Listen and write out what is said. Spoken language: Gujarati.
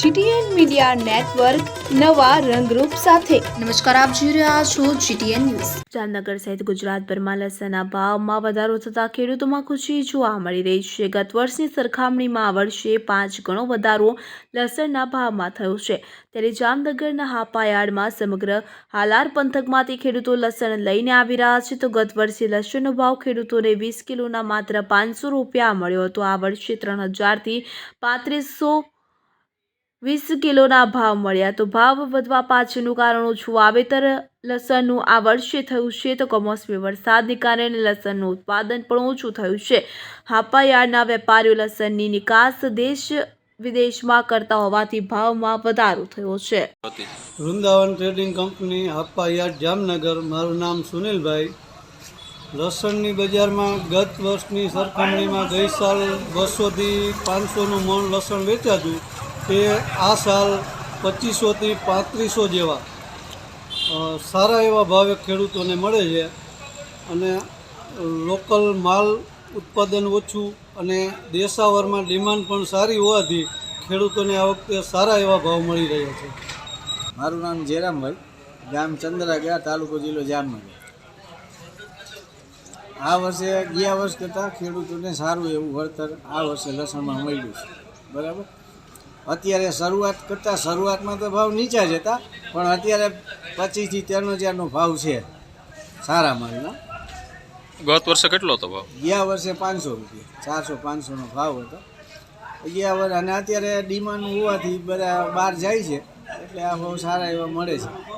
જીટીએન મીડિયા નેટવર્ક નવા રંગરૂપ સાથે. નમસ્કાર આપ જોઈ રહ્યા છો જીટીએન ન્યૂઝ. જામનગર સહિત ગુજરાતભરમાં લસણના ભાવમાં વધારો થતાં ખેડૂતોમાં ખુશી જોવા મળી રહી છે. ગત વર્ષની સરખામણીમાં આ વર્ષે પાંચ ગણો વધારો લસણના ભાવમાં થયો છે. ત્યારે જામનગરના હાપાયાર્ડમાં સમગ્ર હાલાર પંથકમાંથી ખેડૂતો લસણ લઈને આવી રહ્યા છે. તો ગત વર્ષે લસણનો ભાવ ખેડૂતોને વીસ કિલોના માત્ર પાંચસો રૂપિયા મળ્યો હતો. આ વર્ષે ત્રણ હજારથી પાંત્રીસો વીસ કિલોના ભાવ મળ્યા તો ભાવ વધવા પાછળનું કારણ ઓછું વાવેતર, લસણનું આ વર્ષે થયું છે તો કમોસમી વરસાદને કારણે લસણનું ઉત્પાદન પણ ઓછું થયું છે. હાપાયાર્ડના વેપારીઓ લસણની નિકાસ દેશ વિદેશમાં કરતા હોવાથી ભાવમાં વધારો થયો છે. વૃંદાવન ટ્રેડિંગ કંપની હાપાયાર્ડ જામનગર, મારું નામ સુનિલભાઈ. લસણની બજારમાં ગત વર્ષની સરખામણીમાં ગઈ સાલ બસોથી પાંચસોનું મણ લસણ વેચાતું. તે આ સાલ પચીસોથી પાંત્રીસો જેવા સારા એવા ભાવે ખેડૂતોને મળે છે અને લોકલ માલ ઉત્પાદન ઓછું અને દેશાવરમાં ડિમાન્ડ પણ સારી હોવાથી ખેડૂતોને આ વખતે સારા એવા ભાવ મળી રહ્યા છે. મારું નામ જયરામભાઈ, ગામ ગયા તાલુકો જિલ્લો જામનગર. આ વર્ષે, ગયા વર્ષ કરતાં ખેડૂતોને સારું એવું વળતર આ વર્ષે લસણમાં મળ્યું છે. બરાબર? અત્યારે શરૂઆત કરતાં શરૂઆતમાં તો ભાવ નીચા જ હતા પણ અત્યારે પચીસથી ત્રણ હજારનો ભાવ છે. સારા માલનો. ગત વર્ષે કેટલો હતો ભાવ? ગયા વર્ષે પાંચસો રૂપિયા. ચારસો પાંચસોનો ભાવ હતો. ગયા વર્ષ અને અત્યારે ડિમાન્ડ હોવાથી બધા બહાર જાય છે એટલે આ ભાવ સારા એવા મળે છે.